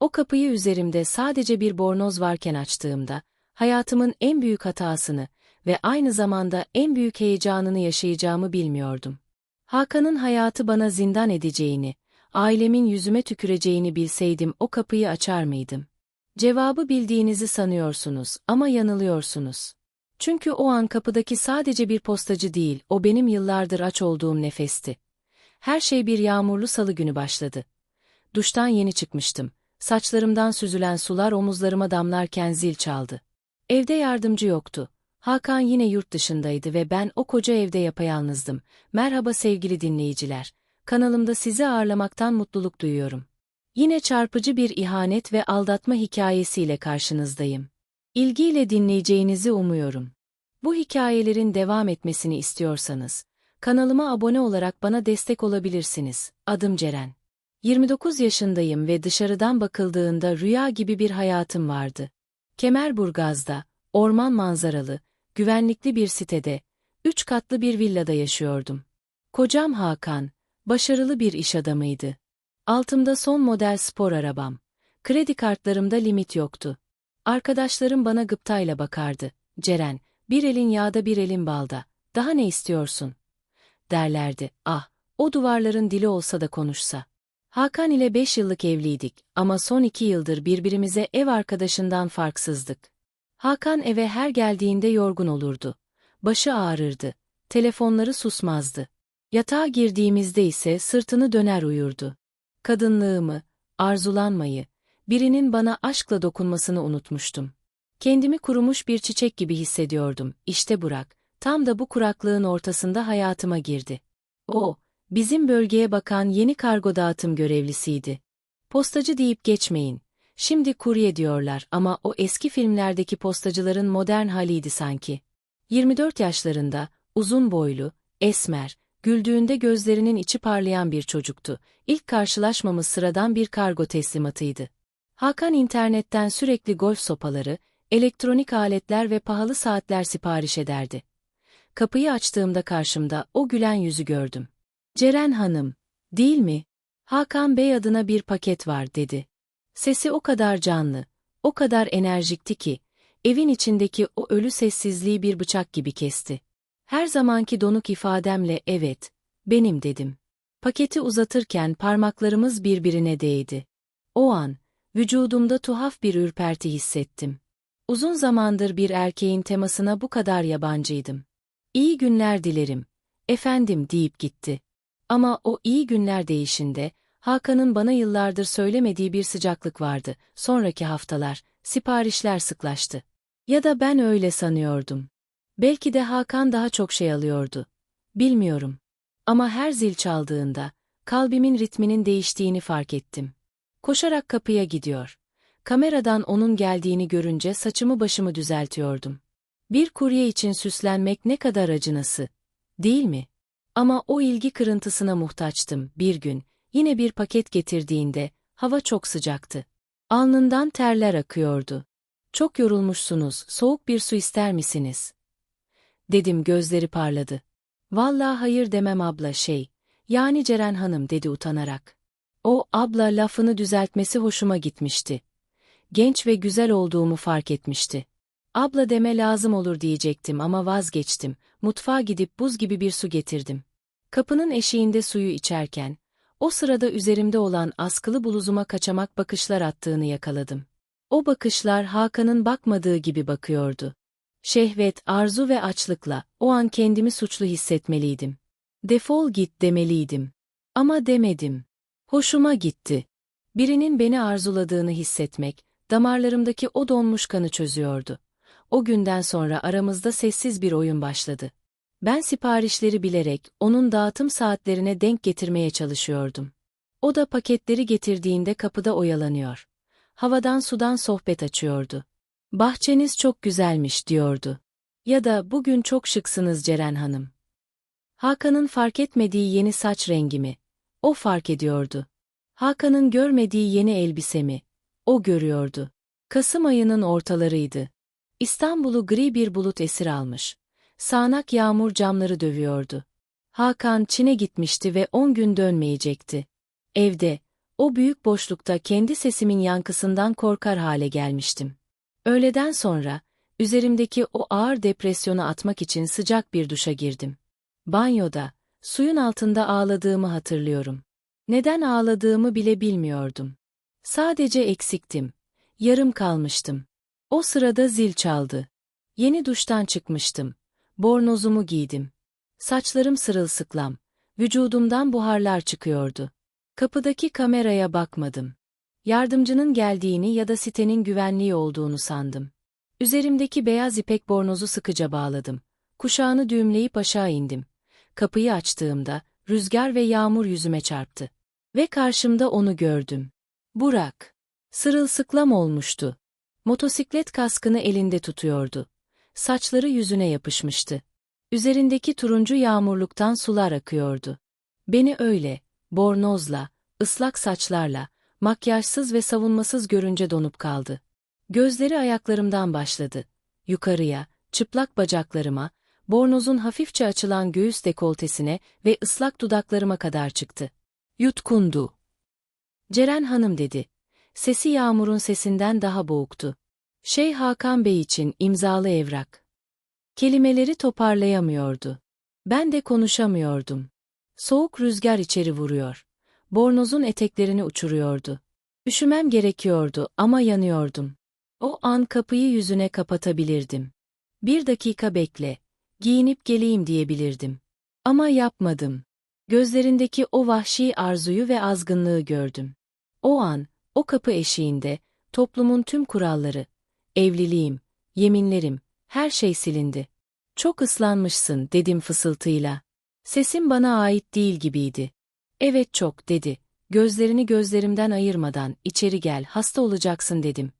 O kapıyı üzerimde sadece bir bornoz varken açtığımda, hayatımın en büyük hatasını ve aynı zamanda en büyük heyecanını yaşayacağımı bilmiyordum. Hakan'ın hayatı bana zindan edeceğini, ailemin yüzüme tüküreceğini bilseydim o kapıyı açar mıydım? Cevabı bildiğinizi sanıyorsunuz ama yanılıyorsunuz. Çünkü o an kapıdaki sadece bir postacı değil, o benim yıllardır aç olduğum nefesti. Her şey bir yağmurlu salı günü başladı. Duştan yeni çıkmıştım. Saçlarımdan süzülen sular omuzlarıma damlarken zil çaldı. Evde yardımcı yoktu. Hakan yine yurt dışındaydı ve ben o koca evde yapayalnızdım. Merhaba sevgili dinleyiciler. Kanalımda sizi ağırlamaktan mutluluk duyuyorum. Yine çarpıcı bir ihanet ve aldatma hikayesiyle karşınızdayım. İlgiyle dinleyeceğinizi umuyorum. Bu hikayelerin devam etmesini istiyorsanız, kanalıma abone olarak bana destek olabilirsiniz. Adım Ceren. 29 yaşındayım ve dışarıdan bakıldığında rüya gibi bir hayatım vardı. Kemerburgaz'da, orman manzaralı, güvenlikli bir sitede, üç katlı bir villada yaşıyordum. Kocam Hakan, başarılı bir iş adamıydı. Altımda son model spor arabam. Kredi kartlarımda limit yoktu. Arkadaşlarım bana gıptayla bakardı. Ceren, bir elin yağda bir elin balda. Daha ne istiyorsun? Derlerdi. Ah, o duvarların dili olsa da konuşsa. Hakan ile beş yıllık evliydik ama son iki yıldır birbirimize ev arkadaşından farksızdık. Hakan eve her geldiğinde yorgun olurdu. Başı ağrırdı. Telefonları susmazdı. Yatağa girdiğimizde ise sırtını döner uyurdu. Kadınlığımı, arzulanmayı, birinin bana aşkla dokunmasını unutmuştum. Kendimi kurumuş bir çiçek gibi hissediyordum. İşte Burak, tam da bu kuraklığın ortasında hayatıma girdi. O, bizim bölgeye bakan yeni kargo dağıtım görevlisiydi. Postacı deyip geçmeyin. Şimdi kurye diyorlar ama o eski filmlerdeki postacıların modern haliydi sanki. 24 yaşlarında, uzun boylu, esmer, güldüğünde gözlerinin içi parlayan bir çocuktu. İlk karşılaşmamız sıradan bir kargo teslimatıydı. Hakan internetten sürekli golf sopaları, elektronik aletler ve pahalı saatler sipariş ederdi. Kapıyı açtığımda karşımda o gülen yüzü gördüm. Ceren Hanım, değil mi? Hakan Bey adına bir paket var dedi. Sesi o kadar canlı, o kadar enerjikti ki, evin içindeki o ölü sessizliği bir bıçak gibi kesti. Her zamanki donuk ifademle evet, benim dedim. Paketi uzatırken parmaklarımız birbirine değdi. O an, vücudumda tuhaf bir ürperti hissettim. Uzun zamandır bir erkeğin temasına bu kadar yabancıydım. İyi günler dilerim, efendim deyip gitti. Ama o iyi günler değişinde, Hakan'ın bana yıllardır söylemediği bir sıcaklık vardı. Sonraki haftalar, siparişler sıklaştı. Ya da ben öyle sanıyordum. Belki de Hakan daha çok şey alıyordu. Bilmiyorum. Ama her zil çaldığında, kalbimin ritminin değiştiğini fark ettim. Koşarak kapıya gidiyor. Kameradan onun geldiğini görünce saçımı başımı düzeltiyordum. Bir kurye için süslenmek ne kadar acınası, değil mi? Ama o ilgi kırıntısına muhtaçtım bir gün, yine bir paket getirdiğinde, hava çok sıcaktı. Alnından terler akıyordu. Çok yorulmuşsunuz, soğuk bir su ister misiniz? Dedim gözleri parladı. Vallahi hayır demem abla şey, yani Ceren Hanım dedi utanarak. O, abla lafını düzeltmesi hoşuma gitmişti. Genç ve güzel olduğumu fark etmişti. Abla deme lazım olur diyecektim ama vazgeçtim. Mutfağa gidip buz gibi bir su getirdim. Kapının eşiğinde suyu içerken, o sırada üzerimde olan askılı bluzuma kaçamak bakışlar attığını yakaladım. O bakışlar Hakan'ın bakmadığı gibi bakıyordu. Şehvet, arzu ve açlıkla, o an kendimi suçlu hissetmeliydim. Defol git demeliydim. Ama demedim. Hoşuma gitti. Birinin beni arzuladığını hissetmek, damarlarımdaki o donmuş kanı çözüyordu. O günden sonra aramızda sessiz bir oyun başladı. Ben siparişleri bilerek onun dağıtım saatlerine denk getirmeye çalışıyordum. O da paketleri getirdiğinde kapıda oyalanıyor. Havadan sudan sohbet açıyordu. Bahçeniz çok güzelmiş diyordu. Ya da bugün çok şıksınız Ceren Hanım. Hakan'ın fark etmediği yeni saç rengimi. O fark ediyordu. Hakan'ın görmediği yeni elbisemi. O görüyordu. Kasım ayının ortalarıydı. İstanbul'u gri bir bulut esir almış. Sağnak yağmur camları dövüyordu. Hakan Çin'e gitmişti ve on gün dönmeyecekti. Evde, O büyük boşlukta kendi sesimin yankısından korkar hale gelmiştim. Öğleden sonra, üzerimdeki o ağır depresyonu atmak için sıcak bir duşa girdim. Banyoda, suyun altında ağladığımı hatırlıyorum. Neden ağladığımı bile bilmiyordum. Sadece eksiktim. Yarım kalmıştım. O sırada zil çaldı. Yeni duştan çıkmıştım. Bornozumu giydim. Saçlarım sırılsıklam. Vücudumdan buharlar çıkıyordu. Kapıdaki kameraya bakmadım. Yardımcının geldiğini ya da sitenin güvenliği olduğunu sandım. Üzerimdeki beyaz ipek bornozu sıkıca bağladım. Kuşağını düğümleyip aşağı indim. Kapıyı açtığımda rüzgar ve yağmur yüzüme çarptı. Ve karşımda onu gördüm. Burak. Sırılsıklam olmuştu. Motosiklet kaskını elinde tutuyordu. Saçları yüzüne yapışmıştı. Üzerindeki turuncu yağmurluktan sular akıyordu. Beni öyle, bornozla, ıslak saçlarla, makyajsız ve savunmasız görünce donup kaldı. Gözleri ayaklarımdan başladı. Yukarıya, çıplak bacaklarıma, bornozun hafifçe açılan göğüs dekoltesine ve ıslak dudaklarıma kadar çıktı. Yutkundu. Ceren Hanım dedi. Sesi Yağmur'un sesinden daha boğuktu. Şey Hakan Bey için imzalı evrak. Kelimeleri toparlayamıyordu. Ben de konuşamıyordum. Soğuk rüzgar içeri vuruyor. Bornozun eteklerini uçuruyordu. Üşümem gerekiyordu ama yanıyordum. O an kapıyı yüzüne kapatabilirdim. Bir dakika bekle, giyinip geleyim diyebilirdim. Ama yapmadım. Gözlerindeki o vahşi arzuyu ve azgınlığı gördüm. O an, o kapı eşiğinde, toplumun tüm kuralları, evliliğim, yeminlerim, her şey silindi. Çok ıslanmışsın dedim fısıltıyla. Sesim bana ait değil gibiydi. Evet çok dedi. Gözlerini gözlerimden ayırmadan içeri gel hasta olacaksın dedim.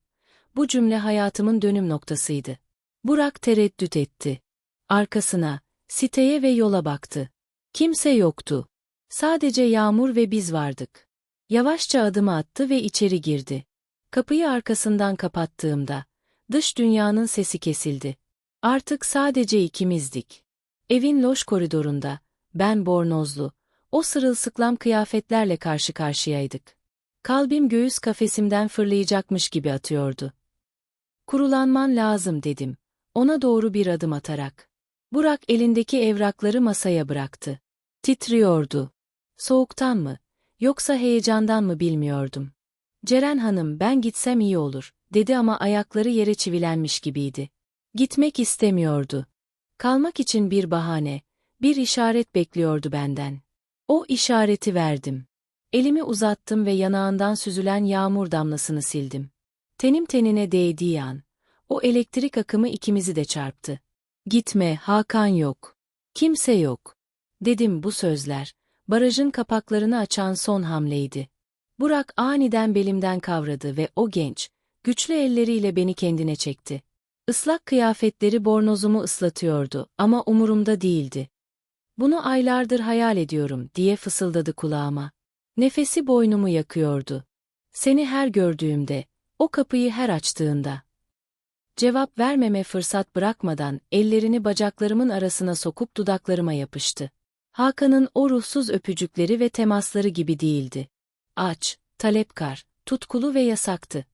Bu cümle hayatımın dönüm noktasıydı. Burak tereddüt etti. Arkasına, siteye ve yola baktı. Kimse yoktu. Sadece Yağmur ve biz vardık. Yavaşça adımı attı ve içeri girdi. Kapıyı arkasından kapattığımda, dış dünyanın sesi kesildi. Artık sadece ikimizdik. Evin loş koridorunda, ben bornozlu, o sırılsıklam kıyafetlerle karşı karşıyaydık. Kalbim göğüs kafesimden fırlayacakmış gibi atıyordu. Kurulanman lazım dedim, ona doğru bir adım atarak. Burak elindeki evrakları masaya bıraktı. Titriyordu. Soğuktan mı, yoksa heyecandan mı bilmiyordum. Ceren Hanım ben gitsem iyi olur, dedi ama ayakları yere çivilenmiş gibiydi. Gitmek istemiyordu. Kalmak için bir bahane, bir işaret bekliyordu benden. O işareti verdim. Elimi uzattım ve yanağından süzülen yağmur damlasını sildim. Tenim tenine değdiği an, o elektrik akımı ikimizi de çarptı. Gitme, Hakan yok. Kimse yok. Dedim bu sözler, barajın kapaklarını açan son hamleydi. Burak aniden belimden kavradı ve o genç, güçlü elleriyle beni kendine çekti. Islak kıyafetleri bornozumu ıslatıyordu ama umurumda değildi. Bunu aylardır hayal ediyorum diye fısıldadı kulağıma. Nefesi boynumu yakıyordu. Seni her gördüğümde, o kapıyı her açtığında. Cevap vermeme fırsat bırakmadan ellerini bacaklarımın arasına sokup dudaklarıma yapıştı. Hakan'ın o ruhsuz öpücükleri ve temasları gibi değildi. Aç, talepkar, tutkulu ve yasaktı.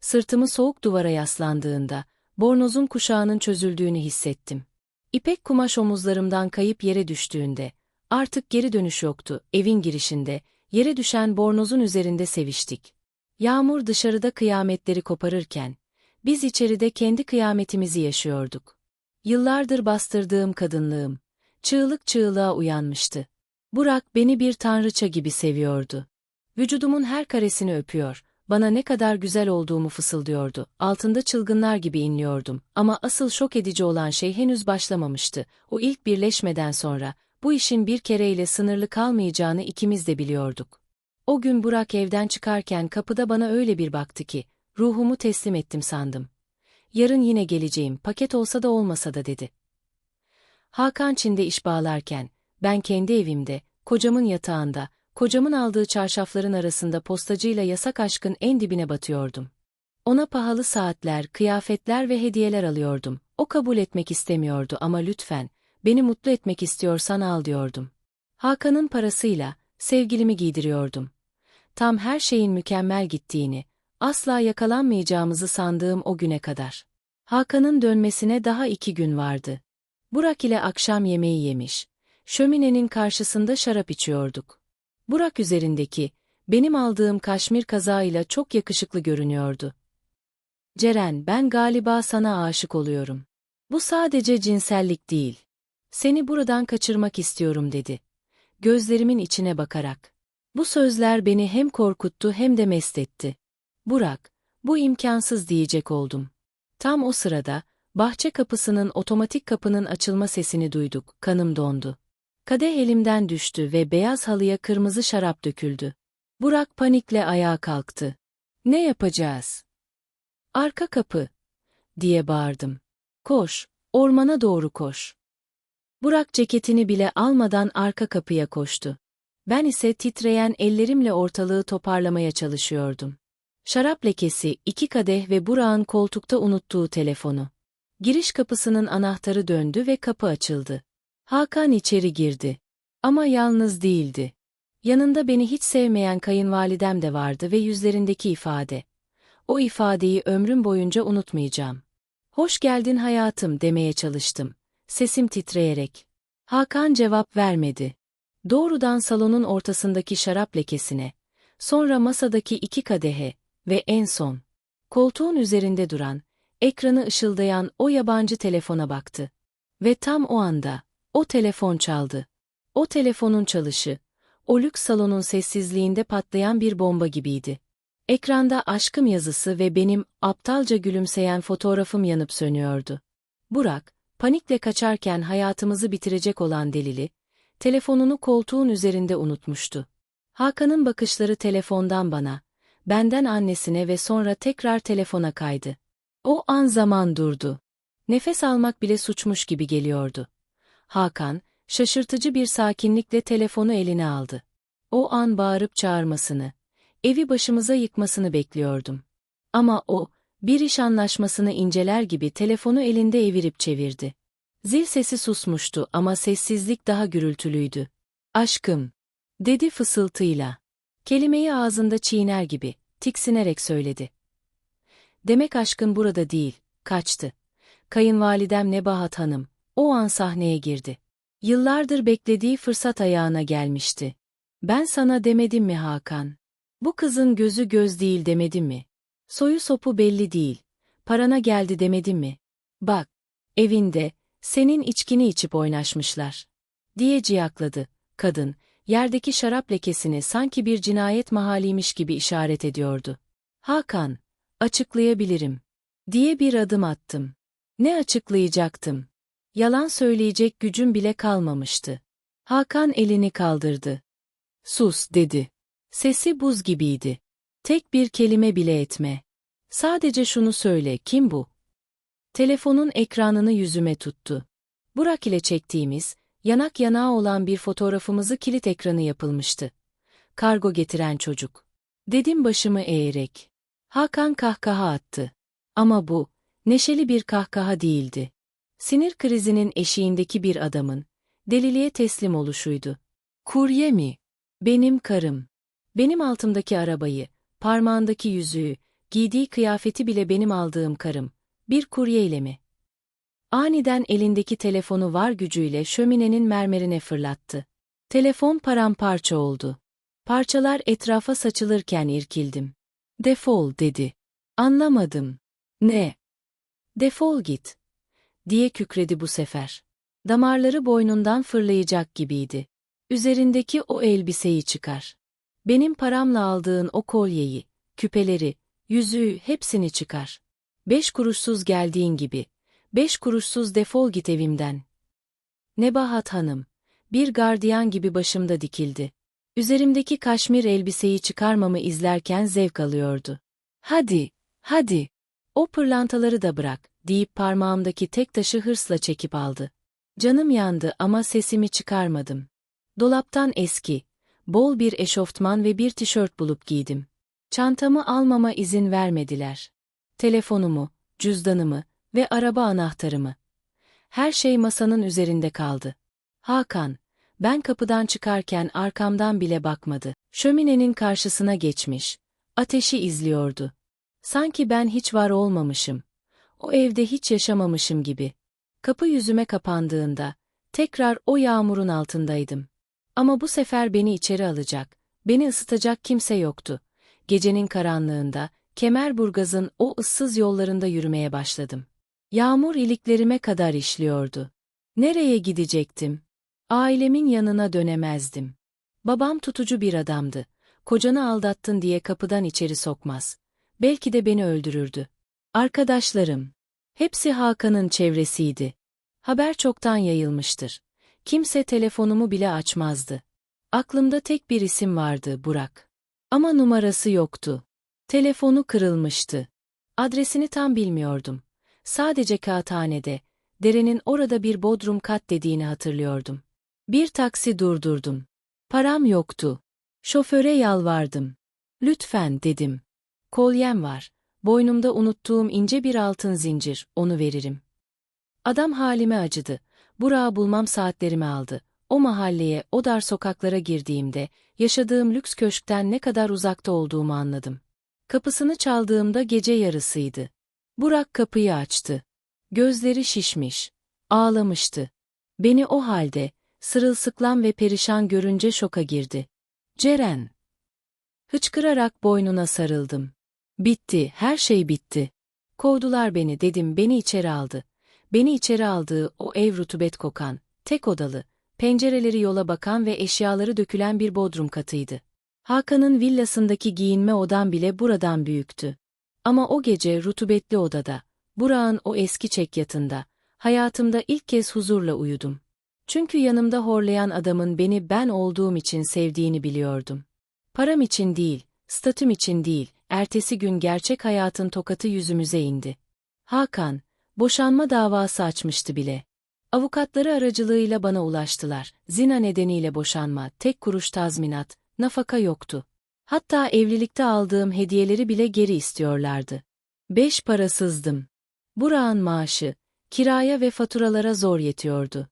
Sırtımı soğuk duvara yaslandığında, bornozun kuşağının çözüldüğünü hissettim. İpek kumaş omuzlarımdan kayıp yere düştüğünde, artık geri dönüş yoktu, evin girişinde, yere düşen bornozun üzerinde seviştik. Yağmur dışarıda kıyametleri koparırken, biz içeride kendi kıyametimizi yaşıyorduk. Yıllardır bastırdığım kadınlığım, çığlık çığlığa uyanmıştı. Burak beni bir tanrıça gibi seviyordu. Vücudumun her karesini öpüyor, bana ne kadar güzel olduğumu fısıldıyordu. Altında çılgınlar gibi inliyordum. Ama asıl şok edici olan şey henüz başlamamıştı. O ilk birleşmeden sonra, bu işin bir kereyle sınırlı kalmayacağını ikimiz de biliyorduk. O gün Burak evden çıkarken kapıda bana öyle bir baktı ki, ruhumu teslim ettim sandım. Yarın yine geleceğim, paket olsa da olmasa da dedi. Hakan Çin'de iş bağlarken, ben kendi evimde, kocamın yatağında, kocamın aldığı çarşafların arasında postacıyla yasak aşkın en dibine batıyordum. Ona pahalı saatler, kıyafetler ve hediyeler alıyordum. O kabul etmek istemiyordu ama lütfen, beni mutlu etmek istiyorsan al diyordum. Hakan'ın parasıyla, sevgilimi giydiriyordum. Tam her şeyin mükemmel gittiğini, asla yakalanmayacağımızı sandığım o güne kadar. Hakan'ın dönmesine daha iki gün vardı. Burak ile akşam yemeği yemiş, şöminenin karşısında şarap içiyorduk. Burak üzerindeki, benim aldığım kaşmir kazağıyla çok yakışıklı görünüyordu. Ceren, ben galiba sana aşık oluyorum. Bu sadece cinsellik değil. Seni buradan kaçırmak istiyorum dedi. Gözlerimin içine bakarak. Bu sözler beni hem korkuttu hem de mest etti. Burak, bu imkansız diyecek oldum. Tam o sırada, bahçe kapısının otomatik kapının açılma sesini duyduk, kanım dondu. Kadeh elimden düştü ve beyaz halıya kırmızı şarap döküldü. Burak panikle ayağa kalktı. Ne yapacağız? Arka kapı, diye bağırdım. Koş, ormana doğru koş. Burak ceketini bile almadan arka kapıya koştu. Ben ise titreyen ellerimle ortalığı toparlamaya çalışıyordum. Şarap lekesi, iki kadeh ve Burak'ın koltukta unuttuğu telefonu. Giriş kapısının anahtarı döndü ve kapı açıldı. Hakan içeri girdi. Ama yalnız değildi. Yanında beni hiç sevmeyen kayınvalidem de vardı ve yüzlerindeki ifade. O ifadeyi ömrüm boyunca unutmayacağım. Hoş geldin hayatım demeye çalıştım. Sesim titreyerek. Hakan cevap vermedi. Doğrudan salonun ortasındaki şarap lekesine, sonra masadaki iki kadehe ve en son, koltuğun üzerinde duran, ekranı ışıldayan o yabancı telefona baktı. Ve tam o anda, o telefon çaldı. O telefonun çalışı, o lüks salonun sessizliğinde patlayan bir bomba gibiydi. Ekranda aşkım yazısı ve benim aptalca gülümseyen fotoğrafım yanıp sönüyordu. Burak, panikle kaçarken hayatımızı bitirecek olan delili, telefonunu koltuğun üzerinde unutmuştu. Hakan'ın bakışları telefondan bana, benden annesine ve sonra tekrar telefona kaydı. O an zaman durdu. Nefes almak bile suçmuş gibi geliyordu. Hakan, şaşırtıcı bir sakinlikle telefonu eline aldı. O an bağırıp çağırmasını, evi başımıza yıkmasını bekliyordum. Ama o, bir iş anlaşmasını inceler gibi telefonu elinde evirip çevirdi. Zil sesi susmuştu ama sessizlik daha gürültülüydü. Aşkım, dedi fısıltıyla. Kelimeyi ağzında çiğner gibi, tiksinerek söyledi. Demek aşkın burada değil, kaçtı. Kayınvalidem Nebahat Hanım, o an sahneye girdi. Yıllardır beklediği fırsat ayağına gelmişti. Ben sana demedim mi Hakan? Bu kızın gözü göz değil demedim mi? Soyu sopu belli değil. Parana geldi demedim mi? Bak, evinde, senin içkini içip oynaşmışlar. Diye ciyakladı, kadın, yerdeki şarap lekesini sanki bir cinayet mahaliymiş gibi işaret ediyordu. Hakan, açıklayabilirim. Diye bir adım attım. Ne açıklayacaktım? Yalan söyleyecek gücüm bile kalmamıştı. Hakan elini kaldırdı. Sus dedi. Sesi buz gibiydi. Tek bir kelime bile etme. Sadece şunu söyle, kim bu? Telefonun ekranını yüzüme tuttu. Burak ile çektiğimiz, yanak yanağı olan bir fotoğrafımızı kilit ekranı yapılmıştı. Kargo getiren çocuk. Dedim başımı eğerek. Hakan kahkaha attı. Ama bu, neşeli bir kahkaha değildi. Sinir krizinin eşiğindeki bir adamın, deliliğe teslim oluşuydu. Kurye mi? Benim karım. Benim altımdaki arabayı, parmağındaki yüzüğü, giydiği kıyafeti bile benim aldığım karım. Bir kurye ile mi? Aniden elindeki telefonu var gücüyle şöminenin mermerine fırlattı. Telefon paramparça oldu. Parçalar etrafa saçılırken irkildim. Defol dedi. Anlamadım. Ne? Defol git. Diye kükredi bu sefer. Damarları boynundan fırlayacak gibiydi. Üzerindeki o elbiseyi çıkar. Benim paramla aldığın o kolyeyi, küpeleri, yüzüğü hepsini çıkar. Beş kuruşsuz geldiğin gibi, beş kuruşsuz defol git evimden. Nebahat Hanım, bir gardiyan gibi başımda dikildi. Üzerimdeki kaşmir elbiseyi çıkarmamı izlerken zevk alıyordu. Hadi, hadi, o pırlantaları da bırak, deyip parmağımdaki tek taşı hırsla çekip aldı. Canım yandı ama sesimi çıkarmadım. Dolaptan eski, bol bir eşofman ve bir tişört bulup giydim. Çantamı almama izin vermediler. Telefonumu, cüzdanımı ve araba anahtarımı. Her şey masanın üzerinde kaldı. Hakan, ben kapıdan çıkarken arkamdan bile bakmadı. Şöminenin karşısına geçmiş, ateşi izliyordu. Sanki ben hiç var olmamışım. O evde hiç yaşamamışım gibi. Kapı yüzüme kapandığında, tekrar o yağmurun altındaydım. Ama bu sefer beni içeri alacak, beni ısıtacak kimse yoktu. Gecenin karanlığında, Kemerburgaz'ın o ıssız yollarında yürümeye başladım. Yağmur iliklerime kadar işliyordu. Nereye gidecektim? Ailemin yanına dönemezdim. Babam tutucu bir adamdı. Kocanı aldattın diye kapıdan içeri sokmaz. Belki de beni öldürürdü. Arkadaşlarım. Hepsi Hakan'ın çevresiydi. Haber çoktan yayılmıştır. Kimse telefonumu bile açmazdı. Aklımda tek bir isim vardı, Burak. Ama numarası yoktu. Telefonu kırılmıştı. Adresini tam bilmiyordum. Sadece kağıthanede, derenin orada bir bodrum kat dediğini hatırlıyordum. Bir taksi durdurdum. Param yoktu. Şoföre yalvardım. Lütfen dedim. Kolyem var. Boynumda unuttuğum ince bir altın zincir, onu veririm. Adam halime acıdı. Burak'ı bulmam saatlerimi aldı. O mahalleye, o dar sokaklara girdiğimde, yaşadığım lüks köşkten ne kadar uzakta olduğumu anladım. Kapısını çaldığımda gece yarısıydı. Burak kapıyı açtı. Gözleri şişmiş. Ağlamıştı. Beni o halde, sırılsıklam ve perişan görünce şoka girdi. Ceren. Hıçkırarak boynuna sarıldım. Bitti, her şey bitti. Kovdular beni dedim, beni içeri aldı. Beni içeri aldığı o ev rutubet kokan, tek odalı, pencereleri yola bakan ve eşyaları dökülen bir bodrum katıydı. Hakan'ın villasındaki giyinme odam bile buradan büyüktü. Ama o gece rutubetli odada, Burak'ın o eski çekyatında, hayatımda ilk kez huzurla uyudum. Çünkü yanımda horlayan adamın beni ben olduğum için sevdiğini biliyordum. Param için değil, statüm için değil, ertesi gün gerçek hayatın tokatı yüzümüze indi. Hakan, boşanma davası açmıştı bile. Avukatları aracılığıyla bana ulaştılar. Zina nedeniyle boşanma, tek kuruş tazminat, nafaka yoktu. Hatta evlilikte aldığım hediyeleri bile geri istiyorlardı. Beş parasızdım. Burak'ın maaşı, kiraya ve faturalara zor yetiyordu.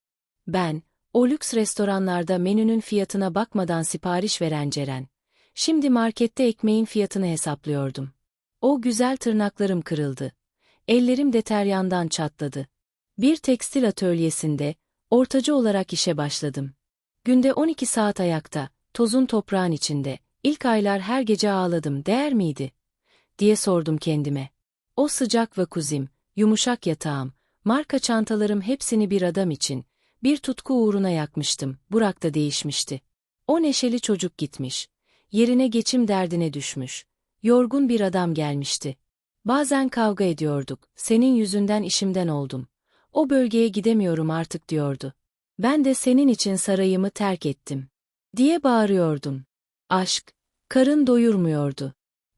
Ben, o lüks restoranlarda menünün fiyatına bakmadan sipariş veren Ceren, şimdi markette ekmeğin fiyatını hesaplıyordum. O güzel tırnaklarım kırıldı. Ellerim deteryandan çatladı. Bir tekstil atölyesinde, ortacı olarak işe başladım. Günde 12 saat ayakta, tozun toprağın içinde, ilk aylar her gece ağladım, değer miydi? diye sordum kendime. O sıcak vakuzim, yumuşak yatağım, marka çantalarım hepsini bir adam için, bir tutku uğruna yakmıştım, Burak da değişmişti. O neşeli çocuk gitmiş. Yerine geçim derdine düşmüş. Yorgun bir adam gelmişti. Bazen kavga ediyorduk, senin yüzünden işimden oldum. O bölgeye gidemiyorum artık diyordu. Ben de senin için sarayımı terk ettim. Diye bağırıyordum. Aşk, karın doyurmuyordu.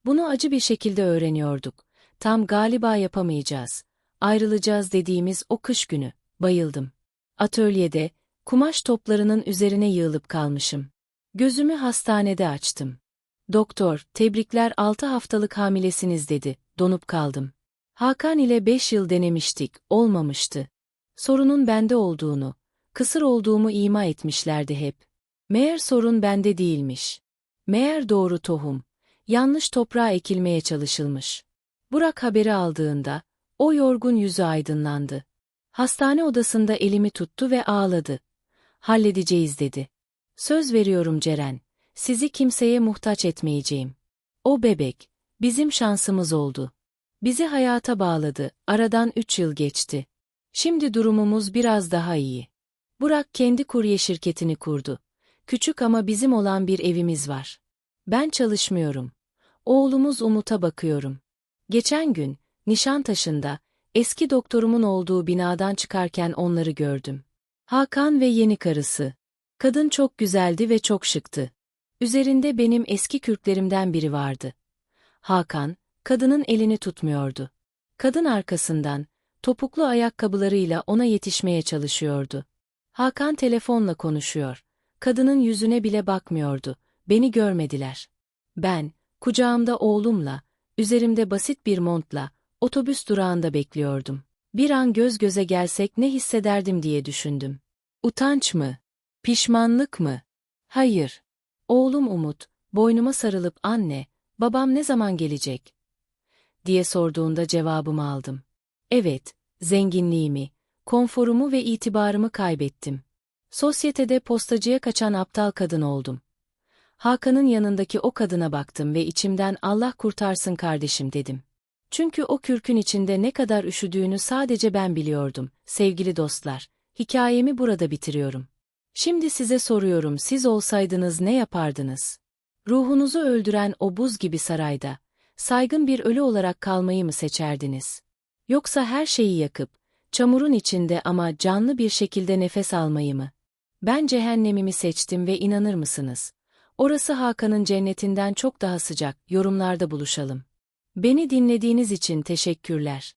Bunu acı bir şekilde öğreniyorduk. Tam galiba yapamayacağız. Ayrılacağız dediğimiz o kış günü, bayıldım. Atölyede, kumaş toplarının üzerine yığılıp kalmışım. Gözümü hastanede açtım. Doktor, tebrikler 6 haftalık hamilesiniz dedi, donup kaldım. Hakan ile 5 yıl denemiştik, olmamıştı. Sorunun bende olduğunu, kısır olduğumu ima etmişlerdi hep. Meğer sorun bende değilmiş. Meğer doğru tohum, yanlış toprağa ekilmeye çalışılmış. Burak haberi aldığında, o yorgun yüzü aydınlandı. Hastane odasında elimi tuttu ve ağladı. Halledeceğiz dedi. Söz veriyorum Ceren, sizi kimseye muhtaç etmeyeceğim. O bebek, bizim şansımız oldu. Bizi hayata bağladı, aradan üç yıl geçti. Şimdi durumumuz biraz daha iyi. Burak kendi kurye şirketini kurdu. Küçük ama bizim olan bir evimiz var. Ben çalışmıyorum. Oğlumuz Umut'a bakıyorum. Geçen gün, Nişantaşı'nda, eski doktorumun olduğu binadan çıkarken onları gördüm. Hakan ve yeni karısı. Kadın çok güzeldi ve çok şıktı. Üzerinde benim eski kürklerimden biri vardı. Hakan, kadının elini tutmuyordu. Kadın arkasından, topuklu ayakkabılarıyla ona yetişmeye çalışıyordu. Hakan telefonla konuşuyor. Kadının yüzüne bile bakmıyordu. Beni görmediler. Ben, kucağımda oğlumla, üzerimde basit bir montla, otobüs durağında bekliyordum. Bir an göz göze gelsek ne hissederdim diye düşündüm. Utanç mı? Pişmanlık mı? Hayır. Oğlum Umut, boynuma sarılıp anne, babam ne zaman gelecek? diye sorduğunda cevabımı aldım. Evet, zenginliğimi, konforumu ve itibarımı kaybettim. Sosyetede postacıya kaçan aptal kadın oldum. Hakan'ın yanındaki o kadına baktım ve içimden Allah kurtarsın kardeşim dedim. Çünkü o kürkün içinde ne kadar üşüdüğünü sadece ben biliyordum. Sevgili dostlar, hikayemi burada bitiriyorum. Şimdi size soruyorum siz olsaydınız ne yapardınız? Ruhunuzu öldüren o buz gibi sarayda, saygın bir ölü olarak kalmayı mı seçerdiniz? Yoksa her şeyi yakıp, çamurun içinde ama canlı bir şekilde nefes almayı mı? Ben cehennemimi seçtim ve inanır mısınız? Orası Hakan'ın cennetinden çok daha sıcak, yorumlarda buluşalım. Beni dinlediğiniz için teşekkürler.